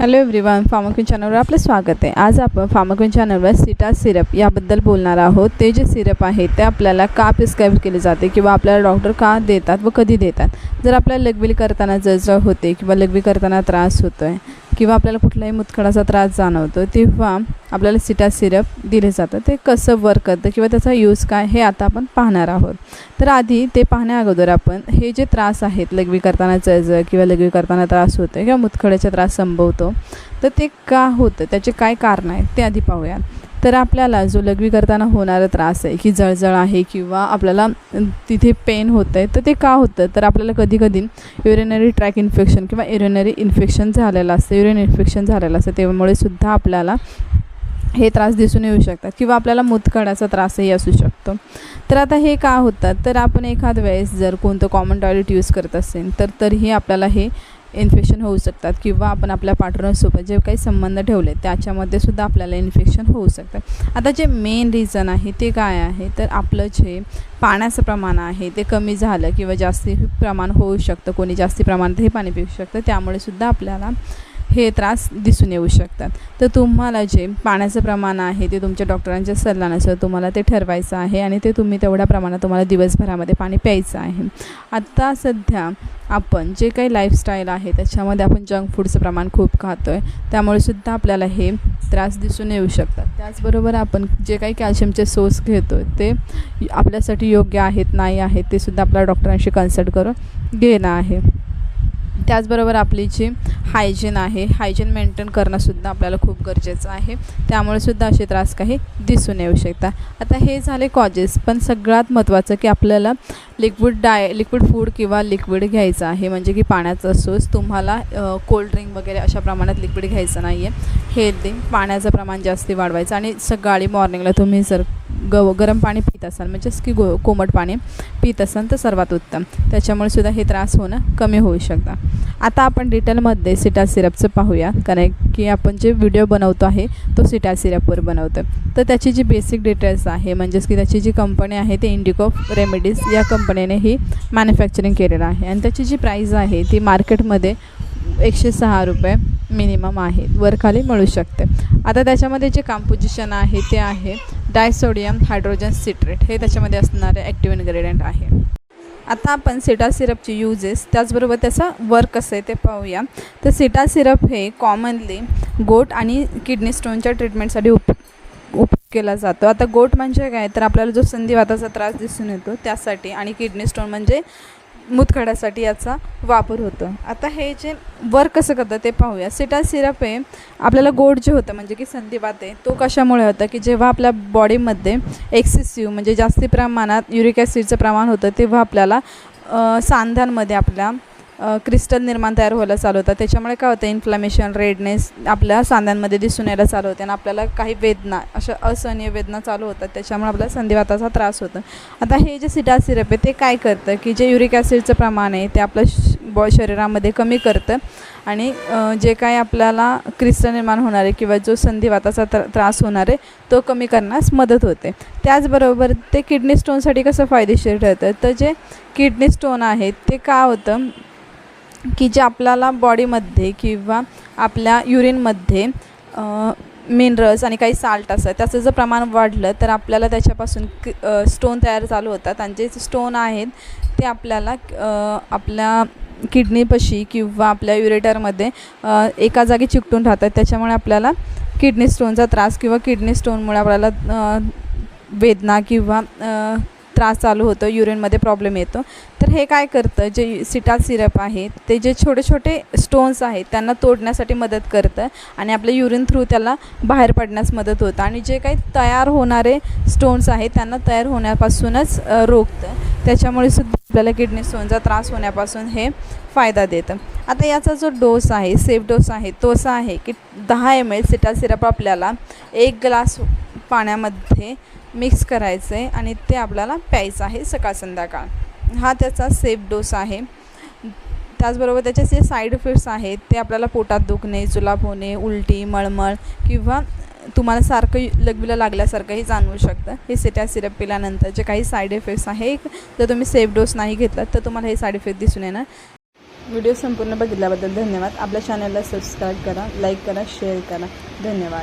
Hello everyone फार्माक्विन चॅनलवर आपलं स्वागत आहे. आज आपण फार्माक्विन चॅनलवर सिटा सिरप याबद्दल बोलणार आहोत. ते जे सिरप आहे ते आपल्याला का प्रिस्क्राईब केले जाते किंवा आपल्याला डॉक्टर का देतात व कधी देतात? जर आपल्याला लगविल करताना जळजळ होते किंवा लगवी करताना त्रास होतो आहे किंवा आपल्याला कुठलाही मुतखडाचा त्रास जाणवतो तेव्हा आपल्याला सिटा सिरप दिले जातं ते कसं वर्क करतं किंवा त्याचा यूज काय हे आता आपण पाहणार आहोत. तर आधी ते पाहण्या अगोदर आपण हे जे त्रास आहेत लघवी करताना चळजळ किंवा लघवी करताना त्रास होतो किंवा मुतखड्याचा त्रास संभवतो तर ते का होतं? त्याचे काय कारण आहेत? ते आधी पाहूया. तर आपल्याला जो लघवी करताना होणारा त्रास आहे की जळजळ आहे किंवा आपल्याला तिथे पेन होतं आहे तर ते का होतं? तर आपल्याला कधीकधी युरिनरी ट्रॅक इन्फेक्शन किंवा युरिनरी इन्फेक्शन झालेलं असतं. युरिन इन्फेक्शन झालेलं असतं त्यामुळे सुद्धा आपल्याला हे त्रास दिसून येऊ शकतात किंवा आपल्याला मुतखड्याचा त्रासही असू शकतो. तर आता हे का होतात? तर आपण एखाद वेळेस जर कोणतं कॉमन टॉयलेट यूज करत असेल तर तरीही आपल्याला हे इन्फेक्शन होऊ शकतात किंवा आपण आपल्या पार्टनरसोबत जे काही संबंध ठेवले त्याच्यामध्ये सुद्धा आपल्याला इन्फेक्शन होऊ शकतं आता जे मेन रिझन आहे ते काय आहे? तर आपलं जे पाण्याचं प्रमाण आहे ते कमी झालं किंवा जास्ती प्रमाण होऊ शकतं कोणी जास्ती प्रमाणात हे पाणी पिऊ शकतं त्यामुळे सुद्धा आपल्याला हे त्रास दिसून येऊ शकतात. तर तुम्हाला जे पाण्याचं प्रमाण आहे ते तुमच्या डॉक्टरांच्या सल्ल्यानुसार तुम्हाला ते ठरवायचं आहे आणि ते तुम्ही तेवढ्या प्रमाणात तुम्हाला दिवसभरामध्ये पाणी प्यायचं आहे. आत्ता सध्या आपण जे काही लाईफस्टाईल आहे त्याच्यामध्ये आपण जंक फूडचं प्रमाण खूप खातो आहे त्यामुळे सुद्धा आपल्याला हे त्रास दिसून येऊ शकतात. त्याचबरोबर आपण जे काही कॅल्शियमचे सोर्स घेतो ते आपल्यासाठी योग्य आहेत नाही आहेत ते सुद्धा आपल्या डॉक्टरांशी कन्सल्ट करून घेणं आहे. त्याचबरोबर आपली जी हायजीन आहे. हायजीन मेंटेन करणंसुद्धा आपल्याला खूप गरजेचं आहे. त्यामुळे सुद्धा असे त्रास काही दिसून येऊ शकतात. आता हे झाले कॉजेस पण सगळ्यात महत्त्वाचं की आपल्याला लिक्विड डाय लिक्विड फूड किंवा लिक्विड घ्यायचं आहे. म्हणजे की पाण्याचा सोस तुम्हाला कोल्ड ड्रिंक वगैरे अशा प्रमाणात लिक्विड घ्यायचं नाही आहे हेल्दी पाण्याचं प्रमाण जास्ती वाढवायचं. आणि सकाळी मॉर्निंगला तुम्ही जर गव गरम पाणी पित असाल म्हणजेच की गो कोमट पाणी पित असाल तर सर्वात उत्तम. त्याच्यामुळे सुद्धा हे त्रास होणं कमी होऊ शकतं. आता आपण डिटेलमध्ये सिटा सिरपचं पाहूया. कारण की आपण जे व्हिडिओ बनवतो आहे तो सिटा सिरपवर बनवतो. तर त्याची जी बेसिक डिटेल्स आहे म्हणजेच की त्याची जी कंपनी आहे ते इंडिको रेमेडीज या कंपनीने ही मॅन्युफॅक्चरिंग केलेलं आहे. आणि त्याची जी प्राईज आहे ती मार्केटमध्ये एकशे सहा रुपये मिनिमम आहे. वरखाली मिळू शकते. आता त्याच्यामध्ये जे कॉम्पोजिशन आहे ते आहे डायसोडियम हायड्रोजन सिट्रेट हे त्याच्यामध्ये असणारे ॲक्टिव्ह इन्ग्रेडियंट आहे. आता आपण सिटा सिरपचे यूजेस त्याचबरोबर त्याचा वर्क कसं आहे ते पाहूया. तर सिटा सिरप हे कॉमनली गोट आणि किडनी स्टोनच्या ट्रीटमेंटसाठी उप उपयोग केला जातो. आता गोट म्हणजे काय? तर आपल्याला जो संधिवाताचा त्रास दिसून येतो त्यासाठी आणि किडनी स्टोन म्हणजे मुतखड्यासाठी याचा वापर होतो. आता हे जे वर्क कसं करतं ते पाहूया. सिटा सिरप हे आपल्याला गोड जे होतं म्हणजे की संधिवात आहे तो कशामुळे होतं? की जेव्हा आपल्या बॉडीमध्ये एक्सेसिव्ह म्हणजे जास्ती प्रमाणात युरिक ॲसिडचं प्रमाण होतं तेव्हा आपल्याला सांध्यांमध्ये आपल्या क्रिस्टल निर्माण तयार व्हायला चालू होतात. त्याच्यामुळे काय होतं इन्फ्लॅमेशन रेडनेस आपल्या सांध्यांमध्ये दिसून यायला चालू होते आणि आपल्याला काही वेदना अशा असहनीय वेदना चालू होतात. त्याच्यामुळे आपल्याला संधिवाताचा त्रास होतो. आता हे जे सिटा सिरप आहे ते काय करतं की जे युरिक ॲसिडचं प्रमाण आहे ते आपलं श बॉ शरीरामध्ये कमी करतं आणि जे काय आपल्याला क्रिस्टल निर्माण होणार आहे किंवा जो संधिवाताचा त्रा त्रास होणार आहे तो कमी करण्यास मदत होते. त्याचबरोबर ते किडनी स्टोनसाठी कसं फायदेशीर ठरतं? तर जे किडनी स्टोन आहेत ते का होतं? की जे आपल्याला बॉडीमध्ये किंवा आपल्या युरिनमध्ये मिनरल्स आणि काही साल्ट असतात त्याचं जर प्रमाण वाढलं तर आपल्याला त्याच्यापासून क स्टोन तयार चालू होतात. आणि जे स्टोन आहेत ते आपल्याला आपल्या किडनीपाशी किंवा आपल्या युरेटरमध्ये एका जागी चिकटून राहतात. त्याच्यामुळे आपल्याला किडनी स्टोनचा त्रास किंवा किडनी स्टोनमुळे आपल्याला वेदना किंवा त्रास चालू होतो युरिनमध्ये प्रॉब्लेम येतो. तर हे काय करतं जे सिटा सिरप आहे ते जे छोटे छोटे स्टोन्स आहेत त्यांना तोडण्यासाठी मदत करतं आणि आपलं युरिन थ्रू त्याला बाहेर पडण्यास मदत होतं. आणि जे काही तयार होणारे स्टोन्स आहेत त्यांना तयार होण्यापासूनच रोखतं. त्याच्यामुळे सुद्धा आपल्याला किडनी स्टोनचा त्रास होण्यापासून हे फायदा देतं. आता याचा जो डोस आहे सेफ डोस आहे तो असा आहे की दहा एम एल सिटा सिरप आपल्याला एक ग्लास पाण्यामध्ये मिक्स करायचं आहे आणि ते आपल्याला प्यायचं आहे सकाळ संध्याकाळ. हा त्याचा सेफ डोस आहे. त्याचबरोबर त्याचे जे साईड इफेक्ट्स आहेत ते आपल्याला पोटात दुखणे जुलाब होणे उलटी मळमळ किंवा तुम्हाला सारखं लघवीला लागल्यासारखंही जाणवू शकतं. हे सिट्या सिरप पिल्यानंतर जे काही साईड इफेक्ट्स आहे जर तुम्ही सेफ डोस नाही घेतलात तर तुम्हाला हे साईड इफेक्ट दिसून येणार. व्हिडिओ संपूर्ण बघितल्याबद्दल धन्यवाद. आपल्या चॅनलला सबस्क्राईब करा लाईक करा शेअर करा. धन्यवाद.